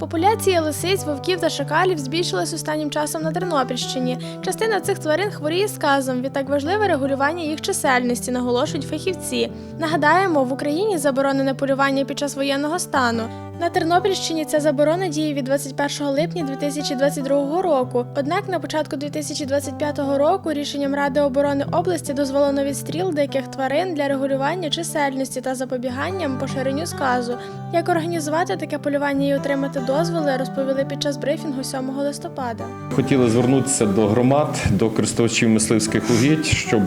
Популяція лисиць, вовків та шакалів збільшилась останнім часом на Тернопільщині. Частина цих тварин хворіє сказом. Відтак важливе регулювання їх чисельності, наголошують фахівці. Нагадаємо, в Україні заборонене полювання під час воєнного стану. На Тернопільщині ця заборона діє від 21 липня 2022 року. Однак на початку 2025 року рішенням Ради оборони області дозволено відстріл диких тварин для регулювання чисельності та запобіганням поширенню сказу. Як організувати таке полювання і отримати дозволи, розповіли під час брифінгу 7 листопада. Хотіли звернутися до громад, до користувачів мисливських угідь, щоб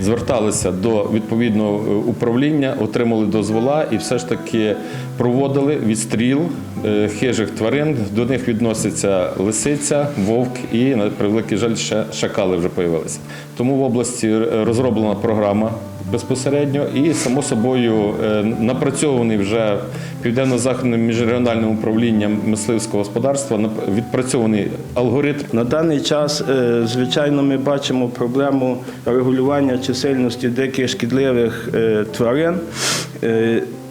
зверталися до відповідного е, управління, отримали дозвола і все ж таки проводили відстріл е, хижих тварин. До них відноситься лисиця, вовк і, на превеликий жаль, ще шакали вже появилися. Тому в області е, розроблена програма безпосередньо і, само собою, е, напрацьований вже південно-західним міжрегіональним управлінням мисливського господарства відпрацьований алгоритм На даний час, е, звичайно, ми бачимо проблему регулювання чисельності диких шкідливих е, тварин,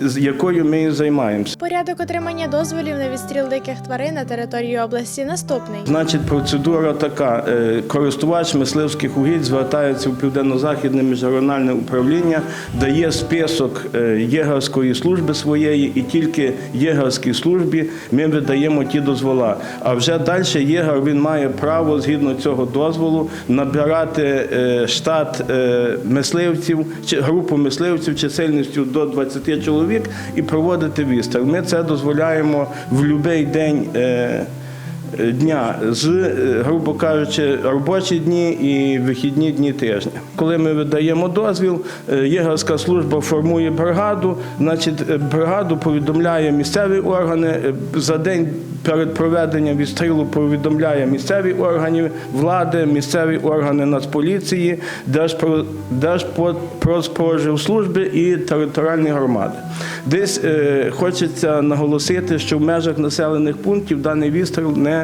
з якою ми і займаємося. Порядок отримання дозволів на відстріл диких тварин на території області наступний. Значить, процедура така: користувач мисливських угідь звертається в південно-західне міжрегіональне управління, дає список е, єгерської служби своєї, і тільки єгерській службі ми видаємо ті дозвола. А вже далі єгер він має право згідно цього дозволу набирати е, штат е, мисливців чи групу мисливців чисельністю до 20 чоловік і проводити відстріл. Ми це дозволяємо в будь-який день. Е, дня з, е, грубо кажучи, робочі дні і вихідні дні тижня. Коли ми видаємо дозвіл, е, єгерська служба формує бригаду, значить, бригаду повідомляє місцеві органи за день. Перед проведенням відстрілу повідомляє місцеві органи влади, місцеві органи Нацполіції, Держпро- Держпродспоживслужби і територіальні громади. Десь е, хочеться наголосити, що в межах населених пунктів даний відстріл не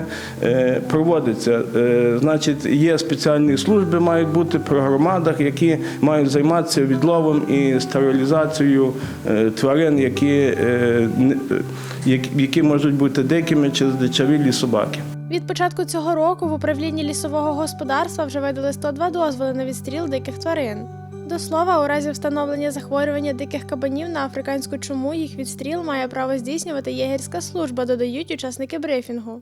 е, проводиться. Е, значить, є спеціальні служби, мають бути при громадах, які мають займатися відловом і стерилізацією е, тварин, які, які можуть бути дикими чи здичавілі собаки. Від початку цього року в управлінні лісового господарства вже видали 102 дозволи на відстріл диких тварин. До слова, у разі встановлення захворювання диких кабанів на африканську чуму їх відстріл має право здійснювати єгерська служба, додають учасники брифінгу.